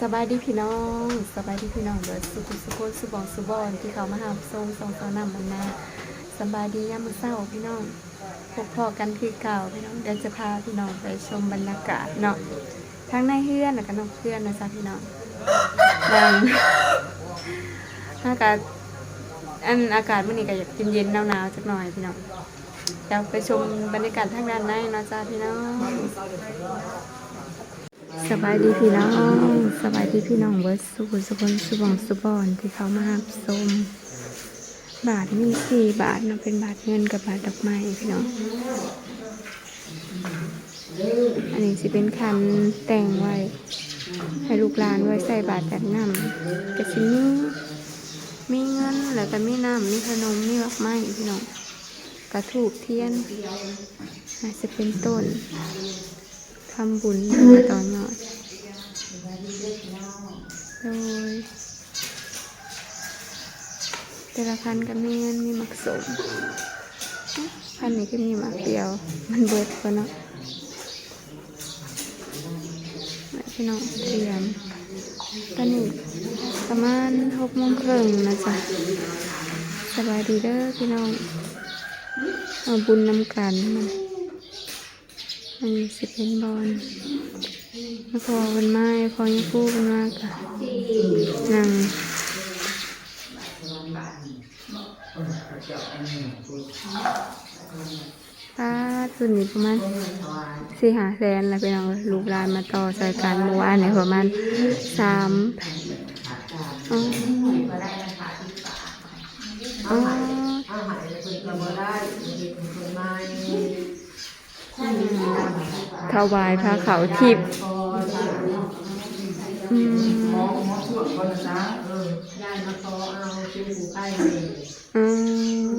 สบายดีพี่น้องสบายดีพี่น้องเบิดสุขุสุขสุบองสุบอนที่เขามาหาทรงทรงสาวนำมันนาสบายดียามมื้อเช้าพี่น้องพบพอกันคือเก่าพี่น้องเดี๋ยวจะพาพี่น้องไปชมบรรยากาศเนาะทั้งในเฮือนแล้วก็นอกเฮือนนะจ๊ะพี่น้องดังอากาศอันอากาศมื้อนี้ก็อยากเย็นๆหนาวๆจักหน่อยพี่น้องเดี๋ยวไปชมบรรยากาศทางด้านในเนาะจ้าพี่น้อง สบายดีพี่น้องสบายดีพี่น้องเบิร์ดสุขสุขนสุบองสุบอนที่เขามาหับสมบาทมีสี่บาทนะเป็นบาทเงินกับบาทดอกไม้พี่น้องอันนี้สิเป็นคันแต่งไว้ ให้ลูกหลานไว้ใส่บาทแบบน้ำกระชินี้มีเงินแล้วก็มีน้ำมีขนมมีดอกไม้พี่น้องกระถูกเทียนอาจจะเป็นต้นำบุญมาต่อยอดโดย แต่ละพันก็มีเงินมีหมักสม พันนี้ก็มีหมักเดียว มันเบิดกว่าเนาะพี่น้องเตรียมตอนนี้ประมาณหกโมงครึ่งนะจ๊ะสบายดีเด้อพี่น้องเอาบุญนำกันมัน อันนี้สิเป็นบอลแล้วพอมันไม้พอยังคู่กันมากค่ะนั่งป้าสุดนี้ประมาณสี่หาแสนแล้วไปน้องลูกลานมาต่อใส่การเมื่อวานเนี่ยประมาณสามอ๋ออ๋อ ถวายพระเขาทิพย์อืมหมอหมอช่วยก่อนนะจ๊ะเออยายมาขอเอาเป็นผู้ใกล้เลยอื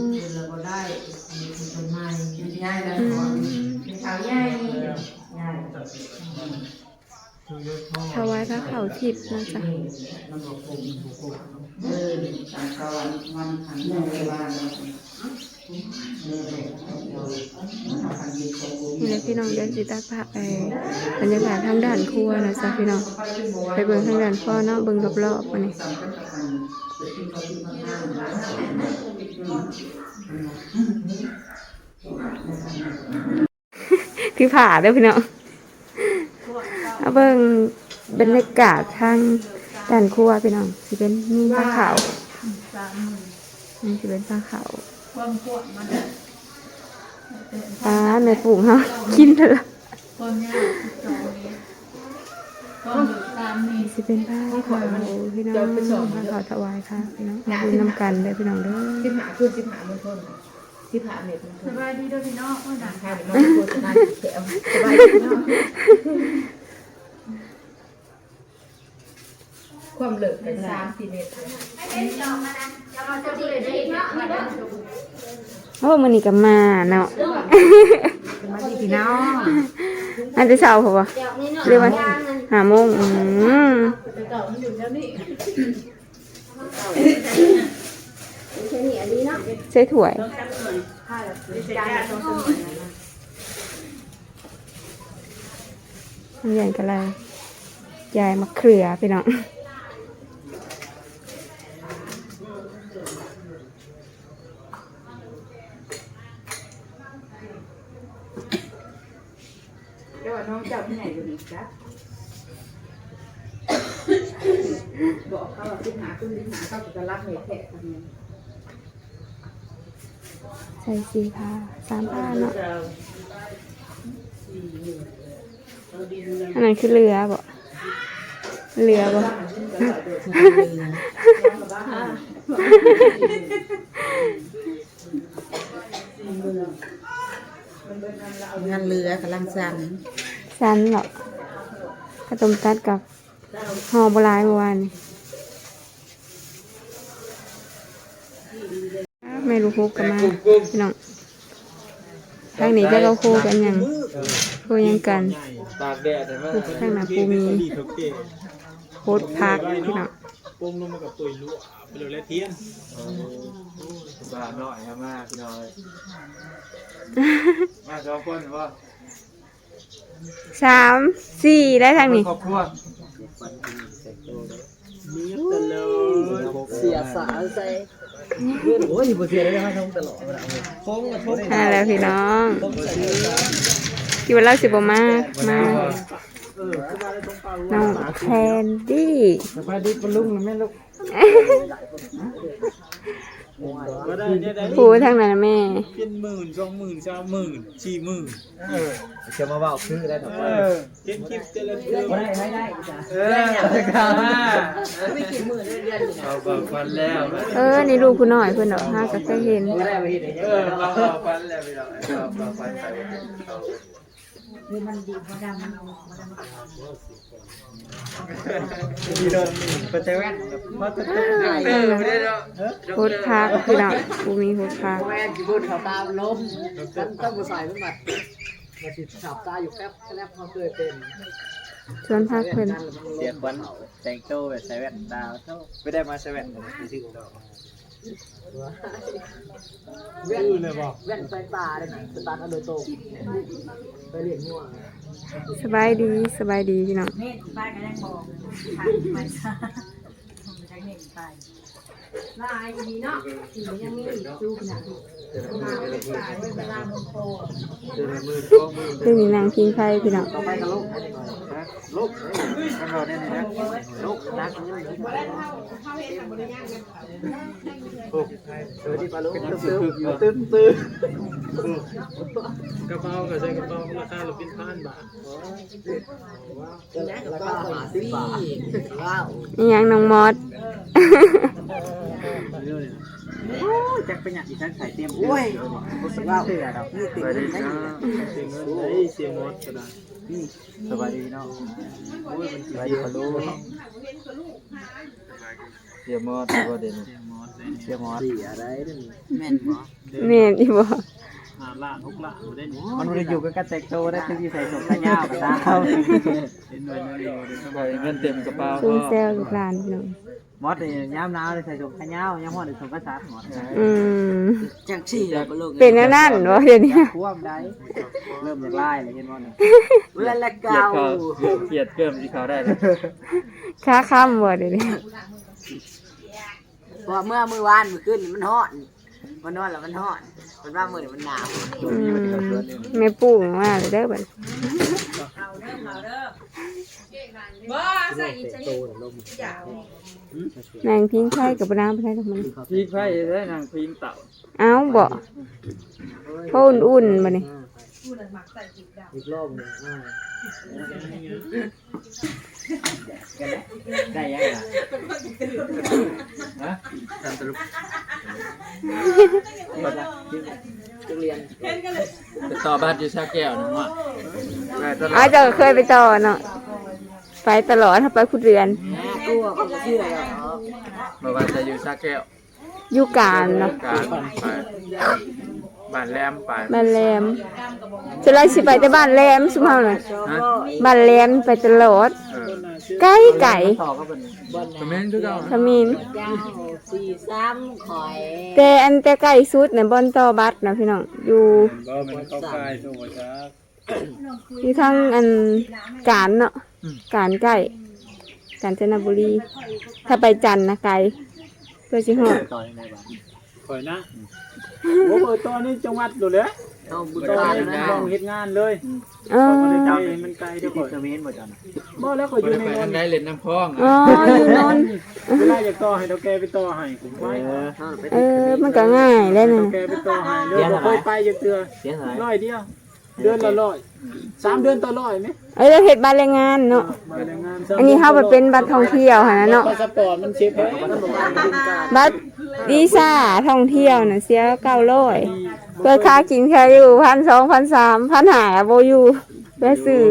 มเราก็ได้มีคนต้นไม้ยายได้อืขอมเป็นสาวยายยายถวายพระเขาทิพย์นะจ๊ะเออสังกวันวันขันแม่บ้าน นี่แหละพี่น้องเดินจิตาภาพไปบรรยากาศทางด้านครัวนะจ๊ะพี่น้องไปเบิ่งทางด้านพ่อเนาะเบิ่งรอบๆมานี่สังกันกับมันเดี๋ยวที่เขาที่มาห้ามนะคือผ่าเด้อพี่น้องเอาเบิ่งบรรยากาศทางด้านครัวพี่น้องสิเป็นมีผ้าขาวนี่สิเป็นผ้าขาว อ่าแม่ปลูกเนาะกินเถอะสิเป็นผ้าขาวพี่น้องผ้าขาวถวายค่ะพี่น้องเอาบุญนำกันเด้อพี่น้องเด้อสิบหาคือสิบหาเมืองต้นสิบหาเม็ดเมืองต้นสบายดีเด้อพี่น้องโอ้ยหนักใช่น้องโคตรน่าเสียสบายดีเนาะ ความเหลือเป็นสามสี่เมตรโอ้มันนี่ก็มาเนาะมาดีพี่น้องอันที่เช้าเขาบ่เรียกว่าหาโมงอืมใช้ถ้วยมันใหญ่กันเลยยายมะเขือพี่น้อง เดี๋ยวน้องเจ้าที่ไหนอยู่นี่จ๊ะบอกเขาว่าสิบหาคุณสิบหาเขาจะรับเมตรแค่ทำไงใส่สีผ้าสามผ้าเนาะอันนั้นคือเรือบ่เรือบ่ งานเรือกำลังสั่นสันหรอข้าวต้มตัดกับห่อโบราณเมื่อวานนี่ไม่รู้คุกกันมาพี่น้องทางนี้จะเราคู่กันยังคู่ยังกันตากแดดแต่ว่าข้างหน้าปูมีโคตรพักพี่น้องปุ้มลงมากับตุยลุ่ ไปเลยและเทียนบาหน่อยครับมาพี่น้อยมาสองคนว่าสามสี่ได้ทางนี้ครอบครัวมีตลอดเสียสาใส่โอ้ยบ่เสียได้มาทงตลอดเวลาทงทงอ่าแล้วพี่น้องทงใส่คิดว่าเราสิบ่มามาเออขึ้นมาได้ทงเปล่า น้องแคนดี้สบายดีปะลุงนะแม่ลูกก็ได้เนี่ยได้ปูทางนั้นนะแม่เป็นหมื่นสองหมื่นสามหมื่นสี่หมื่นเออจะมาเว้าคือได้ดอกเออเห็นคลิปเจริญเรื่องบ่ได้ไม่ได้จ้ะเออครับไม่กี่มื้อได้เดือนอยู่เอาบอกฟันแล้วเออนี่ลูกผู้น้อยเพิ่นดอกห้าก็เคยเห็นบ่ได้ไปเฮ็ดเออมาบอกฟันแล้วพี่น้องเอาบอกฟันไป เอาดีโดนไปเซเว่นมาตึ๊ดเออไม่ได้แล้วโคตรคักพี่น้องปูมีโคตรคักแม่กี่พูดเขาตามลมกันต้องบ่ใส่มันบัดมาสิขับตาอยู่แป๊บแล้วพอเคยเป็นชวนพักเพิ่นเสียควันแต่งโตแบบใส่แว่นตาโตไม่ได้มาใส่แว่นผมซื้อดอก แว่นเลยบ่แว่นใส่ตาได้สตาร์ทเอาโดยตรงไปเรียนมั่วสบายดีสบายดีพี่น้องเน่นไปก็ยังบอกทางไปซะทางเน่นไป ลายดีเนาะสียังมีอีกดูขนาดนี้มาไปตายไว้เวลามันโตเรื่องนี้นางพิงไฟพี่น้องต้องไปกับลูกนะลูกมันรอแน่ๆนะลูกนักนี่เออที่ปลาลูกตื้มอยู่ตื้มตื้มกระเป๋าก็ใช้กระเป๋าราคาเราเป็นพันบาทแล้วก็หาสิบบาทว้าวนี่ยังน้องมอสโอ้ จักเป็นอย่างอีทั้งไข่เตรียมโอ้ยว้าวเสือดอกนี่ติดสวัสดีได้ครับเสียงเงินไอ้เสียงมดก็ได้สบายดีเนาะสบายดีปลาลูกเสียมอดก็เด่นเสียมดเลยเสียหมอสีอะไรนี่แม่นบ่แม่นอีบ่ห้าล้านมันอยู่กับกระแตกโตได้ที่ใส่สมขยาวกับตาเห็นหน่วยเดียวเดี๋ยวปล่อยเงินเต็มกระเป๋าซุ่มแซวลูกหลานพี่น้อง มอสนี่ยามหนาวได้ใส่สมขายาวยามร้อนได้สมกระสาดหมดอืมจังซี่ล่ะบ่ลูกเป็นอันนั่นบ่เดี๋ยวนี้ท่วมได้เริ่มจากลายเลยเห็นบ่นี่เวลาเกลียดเก่าเขาเกลียดเกิมที่เขาได้เลยค้าค่ำบ่เดี๋ยวนี้เพราะเมื่อมื้อวานมื้อคืนนี่มันร้อนมันนอนแล้วมันร้อนมันว่ามื้อนี้มันหนาวอืมแม่ปู่มาเลยเด้อบัดเอาเด้อเอาเด้อบ่ใส่อีชนิดยาว นางพิงไฟกับบ่น้ำไปได้ดอกมันพี่ไพ่ได้นางพิงเต่าเอ้าบ่เพราะอุ่นๆบัดนี้ผู้นั้นมักใส่จิตดาวอีกรอบหนึงอ่าได้ยังล่ะฮะกันตลุกจุเรียนไปต่อบ้านอยู่ชาแก้วนะว่าได้ตลออ้าดเจ้าก็เคยไปต่อเนาะไปตลอดถ้าไปคุดเรือนแม่ กลัวเขาเชื่อเหรอเมื่อวานจะอยู่ชาแก้วอยู่การเนาะการไปบ้านแหลมไปบ้านแหลมจะไล่สิไปแต่บ้านแหลมสุมเฮาน่ะฮะบ้านแหลมไปตลอดเออไก่ไก่ต่อก็เป็นคอมเมนต์คือเก่าขมิ้นเจ้าสี่ซ้ำข่อยแต่อันแต่ไก่สุดน่ะบ่อนต่อบัตรนะพี่น้องอยู่บ่มันเข้าค่ายตัวจักอยู่ทางอันการเนาะการไก่ กาญจนบุรี ถ้าไปจันทน์นะไกลเพื่อสิฮอดต่อยังไงบ้างข่อยนะโอ้เปิดตอนนี้จังหวัดดูเลยต้องบุญตอนตานี้นะลองเฮ็ดงานเลยอ๋อบ่ได้ใจมันไกลเด้อข่อยจะมีเห็นหมดจังบ่แล้วข่อยอบ่ยู่ได้ในไปนอันนใดเล่นน้ำพองอ๋ออยู่นนท์เวลาอยากต่อให้เฒ่าแกไปต่อให้ผมไปเออมันก็ง่ายเลยนะเฒ่าแกไปต่อให้เด้อบ่เคยไปจักเทื่อเสียหายร้อยเดียว เดือนละร้อยสามเดือนต่อร้อยไหมเอ้ยเราเฮ็ดบ้านแรงงานเนาะมาแรงงานอันนี้เฮาบ่เป็นบัตรท่องเที่ยวหั่นน่ะเนาะ พาสปอร์ตมันเช็คให้มันบอกว่ามันเป็นการบัตรวีซ่าท่องเที่ยวน่ะเสีย900เพื่อค่ากินแค่อยู่1,200 1,300 1,500บ่อยู่ เพื่อซื้อ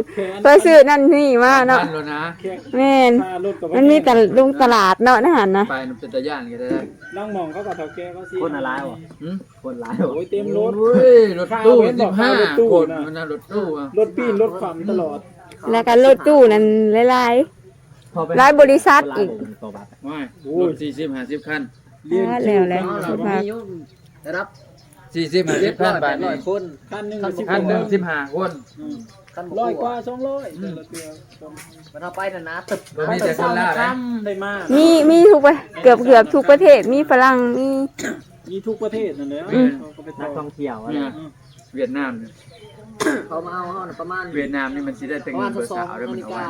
เพื่อซื้อนั่นนี่มาเนาะบ้านแล้วนะแค่แม่นค่ารถกับมันมีแต่ลงตลาดเนาะนะหั่นนะไปมันเป็นตะย่านก็ได้นั่งมองเขากับเฒ่าแกเขาสิคนอะไรวะ หืมคนร้ายโอ้ยเต็มรถ โอ้ยรถตู้ข้าวเห็นบสิอกบห้าข้าวรถตู้คนน่ะ มันน่ะรถตู้อะรถปีนรถฝัมตลอดแล้วก็รถตู้นั่นหลายพอไปๆหลายบริษัทอีกตัวบัตรไม่รถสี่สิบห้าสิบคันเรียนอ่าแล้วแหละเรามียุ่งรับสี่สิบห้าสิบคันบาทร้นี่อยคนคันหนึงก็สิบคันหนึ่งคสิบห้าคน อืมกันร้อยกว่าสองร้อยแต่ละเทื่อมันเอาไปน่ะนะตึบมีแต่คนลาวนะค่ำได้มากมีมีทุกประเกือบเกือบทุกประเทศมีฝรั่งมี มีทุกประเทศนั่นแหละอืม เขาก็ไปนัต่กอท่องเที่ยวอะเนี่ยเวียดนามเนี่ยเขามาเอาเฮาน่ะประมาณเวียดนามนี่มันสิได้แต่ปงระเงิมาณนเบอร์สอสางวแล้วนามันฬิเอากาไว้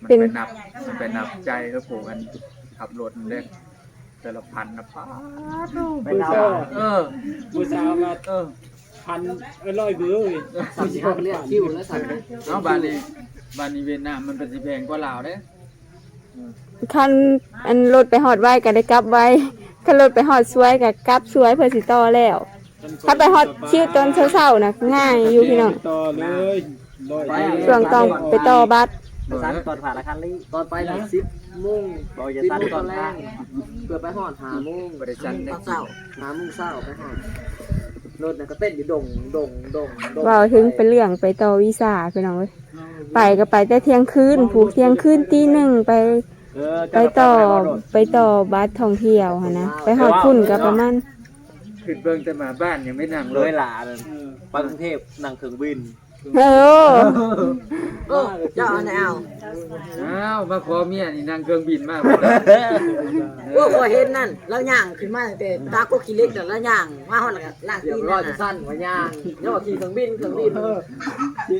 มันไปนับมันไปนับใจเขาผูกกันขับรถมันเด้แต่ละพันนะป้าไปเช่าเออบูชามาเออ พันเอ้ยร้อยเบื้อเลยสั่งสิเขาเรียกคิวแล้วสั่งเอาบานนี้บานนี้เวียดนามมันเป็นสิแพงกว่าลาวเด้คันอันรถไปฮอดไว้ก็ได้กลับไว้คันรถไปฮอดสวยก็กลับสวยเพื่อสิต่อแล้ว ถ้าไปฮอดชิวตอนเช้าๆน่ะง่ายอยู่พี่น้องต่อเลยร้อยช่วงต้องไปต่อบัตรสั่งตอนผ่านละคันลี่ตอนไปน่ะ10โมงบอกอย่าสั่นตอนแรกเพื่อไปฮอด5โมงบริษัทเนี่ยเช้า5โมงเช้าไปฮอด รถน่ะก็เต้นอยู่ดงดงดงดงเว้าถึงเป็นเรื่องไปต่อวีซ่าพี่น้องเอ้ยไปก็ไปแต่เที่ยงคืนผูกเที่ยงคืนตีหนึ่งไป เออไปต่อไปต่อบัสท่องเที่ยวหั้นนะไปหอดพุ่นก็ประมาณ ขึ้นเบิ่งแต่มาบ้านยังไม่นั่งรเลถยหลาเลยไปกรุงเทพนั่งเครื่องบิน เออเออเจ้าอันไหนเอ้าวมาขอเมียนี่นั่งเครื่องบินมากโอ้ก็เห็นนั่นแล้วย่างขึ้นมาตั้งแต่ตาก็ขี้เล็กแต่แล้วย่างมาฮอดแล้วก็ลางเรียตีบนร้อยนจะน่ะสั้นกว่าย่างแล้วว่าขี่เครื่องบินเครื่องบิน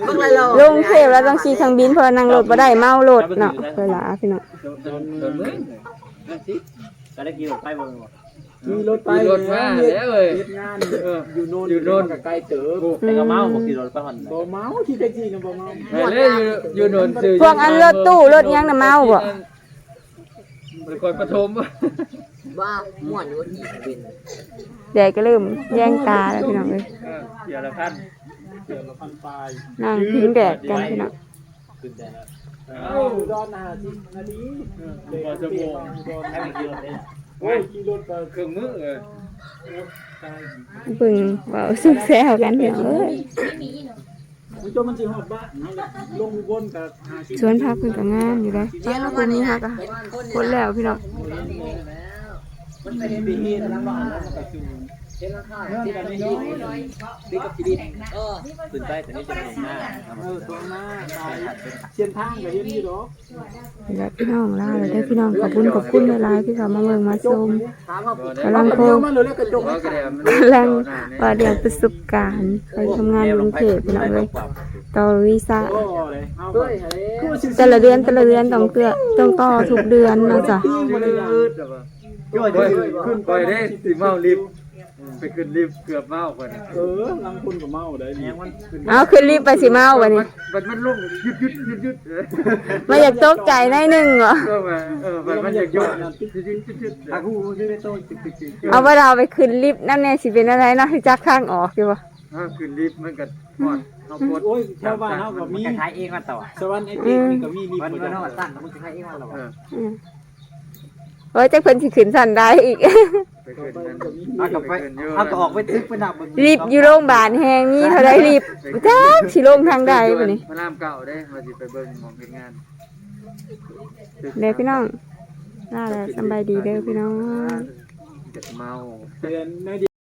เพิ่งเลยเราลงเทพแล้วต้องขี่เครื่องบินเพราะนั่งรถบ่ได้เมารถเนาะเวลาพี่น้องเดินเมืองก็ได้กี่รถไปเบิ่งบ่มีรถไปมีรถมาแล้วเอ้ยเฮ็ดงานเอออยู่โน่นอยู่โน่น กับไกลเต๋อแต่ก็เมาบ่กี่รถไปหั่นบ่เมาที่แท็กซี่น่ะบ่เมาไปเลยอยู่อยู่โนนซื้อพวกอันรถตู้รถหยังน่ะเมาบ่ บริกรปฐมว่าม่วนอยู่ว่าขี่เครื่องบินแดดก็เริ่มแย่งตาแล้วพี่น้องเอ้ยเออเดี๋ยวละพันเดือนละพันปลายนั่งพิงแดดกันพี่น้องขึ้นแต่ละเอ้าดอนนาทีนาทีเออบ่ชั่วโมง ให้ไปกี่รถเนี่ย โอ้ยขี่รถไปเครื่องมือเออเบิ่งเว้าสุกแซวกันพี่น้องเอ้ยมันจนมันสิฮอดบ้านเฮาลงอุบนกับ50สวนผักเพิ่นก็งามอยู่เลยอ้าวคนนี้ค่ะก็คนแล้วพี่น้อง มันไปเห็นบีเห็นแล้วบ้านแล้วมันก็จูง เห็นราคาที่แบบนี้ดีกับที่ดินเออขึ้นไปแต่นี่จะลงหน้าเออตัวหน้าตายนทางก็เห็นอยู่ดอกแล้วพี่น้องลาเลยเด้พี่น้องขอบคุณขอบคุณหลายๆที่เขามาเบิ่งมาชมกำลังโคเดี๋ยวมันเหลือแล้วกำลังว่าเรียนประสบการณ์ไปทำงานกรุงเทพพี่น้องเลยต่อวีซ่าแต่ละเดือนแต่ละเดือนต้องเตือต้องต่อทุกเดือนนะจ้ะยืดแบบว่าไปขึ้นไปได้สิเมาลิฟ ไปขึ้นลิฟต์เกือบเมาคนเออลังคนกับเมาได้นี่มันขึ้นเอาขึ้นรีบไปสิเมาวันนี้มันมันลงหยุดหยุดหยุดหยุดมาอยากตกใจหน่อยหนึงเหรอก็มาเออมันมันอยากหยุดหยุดหยุดหยุดหยุดอากูยืดในโต๊ะจิกจิกจิกเอาว่าเราไปขึ้นลิฟต์นั่นแน่สิเป็นอะไรเนาะที่จักข้างออกอยู่บ่ถ้าขึ้นลิฟต์มันก็หมดเอาปวดโอ้ยแถวบ้านเฮาก็มีขายเองมาต่อสวรรค์ไอ้ติ๊กนี่ก็มีรีบมันบ่มันได้เอาตั้งมึงจะให้เองมันหรอ เอออืมโอ้ยจักเพิ่นสิขึ้นสั่นได้อีก ไปขึ้นนั่นเอาก็ไปเอาก็ออกไปทึกไปนับเบิ่งรีบอยู่โรงพยาบาลแห่งนี้เท่าไดรีบจักสิลงทางใดบัดนี้พระรามเก่าได้มาสิไปเบิ่งมองเห็นงานเด้อพี่น้องลาแล้วสำบายดีเด้อพี่น้อง จะเมาเดือนใน